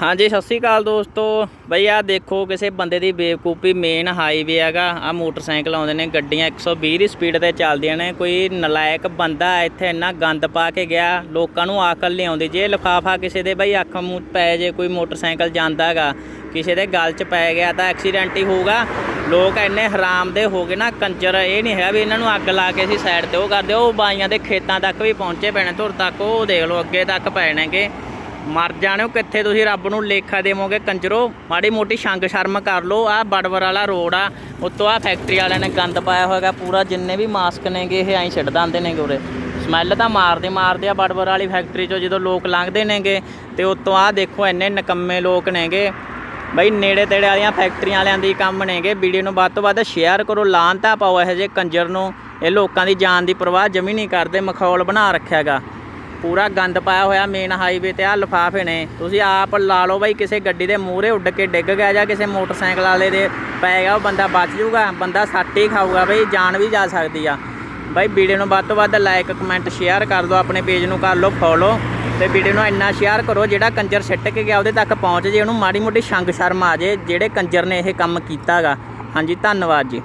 ਹਾਂਜੀ, ਸਤਿ ਸ੍ਰੀ ਅਕਾਲ ਦੋਸਤੋ। ਬਈ ਆ ਦੇਖੋ ਕਿਸੇ ਬੰਦੇ ਦੀ ਬੇਵਕੂਫੀ ਮੇਨ ਹਾਈਵੇ ਹੈਗਾ। ਆ ਮੋਟਰਸਾਈਕਲ ਆਉਂਦੇ ਨੇ, ਗੱਡੀਆਂ 120 ਦੀ ਸਪੀਡ ਤੇ ਚੱਲਦੀਆਂ ਨੇ। ਕੋਈ ਨਲਾਇਕ ਬੰਦਾ ਇੱਥੇ ਇੰਨਾ ਗੰਦ ਪਾ ਕੇ ਗਿਆ, ਲੋਕਾਂ ਨੂੰ ਆਕਲ ਨਹੀਂ ਆਉਂਦੀ। ਜੇ ਲਿਫਾਫਾ ਕਿਸੇ ਦੇ ਬਈ ਅੱਖ ਮੂੰਹ ਪੈ ਜੇ, ਕੋਈ ਮੋਟਰਸਾਈਕਲ ਜਾਂਦਾ ਹੈਗਾ, ਕਿਸੇ ਦੇ ਗਲ 'ਚ ਪੈ ਗਿਆ ਤਾਂ ਐਕਸੀਡੈਂਟ ਹੀ ਹੋਊਗਾ। ਲੋਕ ਇੰਨੇ ਹਰਾਮ ਦੇ ਹੋ ਗਏ ਨਾ, ਕੰਜਰ ਇਹ ਨਹੀਂ ਹੈਗਾ ਵੀ ਇਹਨਾਂ ਨੂੰ ਅੱਗ ਲਾ ਕੇ ਅਸੀਂ ਸਾਈਡ ਤੇ ਉਹ ਕਰਦੇ। ਉਹ ਬਾਈਆਂ ਦੇ ਖੇਤਾਂ ਤੱਕ ਵੀ ਪਹੁੰਚੇ ਪੈਣੇ, ਧੁਰ ਤੱਕ ਉਹ ਦੇਖ ਲਓ, ਅੱਗੇ ਤੱਕ ਪੈਣਗੇ ਮਰ ਜਾਣਿਓ, ਕਿੱਥੇ ਤੁਸੀਂ ਰੱਬ ਨੂੰ ਲੇਖਾ ਦੇਵੋਗੇ? ਕੰਜਰੋ, ਮਾੜੀ ਮੋਟੀ ਸ਼ੰਗ ਸ਼ਰਮ ਕਰ ਲਓ। ਆਹ ਬੜਵਰ ਵਾਲਾ ਰੋਡ ਆ, ਉੱਤੋਂ ਆ ਫੈਕਟਰੀ ਵਾਲਿਆਂ ਨੇ ਗੰਦ ਪਾਇਆ ਹੋਏਗਾ ਪੂਰਾ ਜਿੰਨੇ ਵੀ ਮਾਸਕ ਨੇਗੇ, ਇਹ ਐਂ ਛੱਡ ਦਿੰਦੇ ਨੇਗੇ ਉਰੇ। ਸਮੈਲ ਤਾਂ ਮਾਰਦੇ ਮਾਰਦੇ ਆ ਬੜਵਰ ਵਾਲੀ ਫੈਕਟਰੀ ਚੋਂ ਜਦੋਂ ਲੋਕ ਲੰਘਦੇ ਨੇਗੇ, ਤੇ ਉੱਤੋਂ ਆਹ ਦੇਖੋ ਇੰਨੇ ਨਕੰਮੇ ਲੋਕ ਨੇਗੇ। ਬਈ ਨੇੜੇ ਤੇੜੇ ਵਾਲੀਆਂ ਫੈਕਟਰੀਆਂ ਵਾਲਿਆਂ ਦੀ ਕੰਮ ਨੇਗੇ। ਵੀਡੀਓ ਨੂੰ ਵੱਧ ਤੋਂ ਵੱਧ ਸ਼ੇਅਰ ਕਰੋ ਲਾਂਤਾ ਪਾਓ ਇਹੋ ਜਿਹੇ ਕੰਜਰ ਨੂੰ। ਇਹ ਲੋਕਾਂ ਦੀ ਜਾਨ ਦੀ ਪਰਵਾਹ ਜਮੀ ਨਹੀਂ ਕਰਦੇ, ਮਖੌਲ ਬਣਾ ਰੱਖਿਆਗਾ ਪੂਰਾ ਗੰਦ ਪਾਇਆ ਹੋਇਆ ਮੇਨ ਹਾਈਵੇ ਤੇ ਆ ਲਿਫਾਫੇ ਨੇ। ਤੁਸੀਂ ਆਪ ਲਾ ਲਓ ਬਾਈ, ਕਿਸੇ ਗੱਡੀ ਦੇ ਮੂਹਰੇ ਉੱਡ ਕੇ ਡਿੱਗ ਗਿਆ ਜਾਂ ਕਿਸੇ ਮੋਟਰਸਾਈਕਲ ਵਾਲੇ ਦੇ ਪੈ ਗਿਆ, ਉਹ ਬੰਦਾ ਬਚ ਜਾਊਗਾ, ਬੰਦਾ ਸੱਟ ਹੀ ਖਾਊਗਾ, ਬਈ ਜਾਨ ਵੀ ਜਾ ਸਕਦੀ ਆ। ਬਾਈ, ਵੀਡੀਓ ਨੂੰ ਵੱਧ ਤੋਂ ਵੱਧ ਲਾਈਕ ਕਮੈਂਟ ਸ਼ੇਅਰ ਕਰ ਦਿਓ, ਆਪਣੇ ਪੇਜ ਨੂੰ ਕਰ ਲਓ ਫੋਲੋ ਤੇ ਵੀਡੀਓ ਨੂੰ ਇੰਨਾ ਸ਼ੇਅਰ ਕਰੋ, ਜਿਹੜਾ ਕੰਜਰ ਸਿੱਟ ਕੇ ਗਿਆ, ਉਹਦੇ ਤੱਕ ਪਹੁੰਚ ਜੇ, ਉਹਨੂੰ ਮਾੜੀ ਮੋਟੀ ਸ਼ੰਗ ਸ਼ਰਮ ਆ ਜੇ, ਜਿਹੜੇ ਕੰਜਰ ਨੇ ਇਹ ਕੰਮ ਕੀਤਾਗਾ। ਹਾਂਜੀ, ਧੰਨਵਾਦ ਜੀ।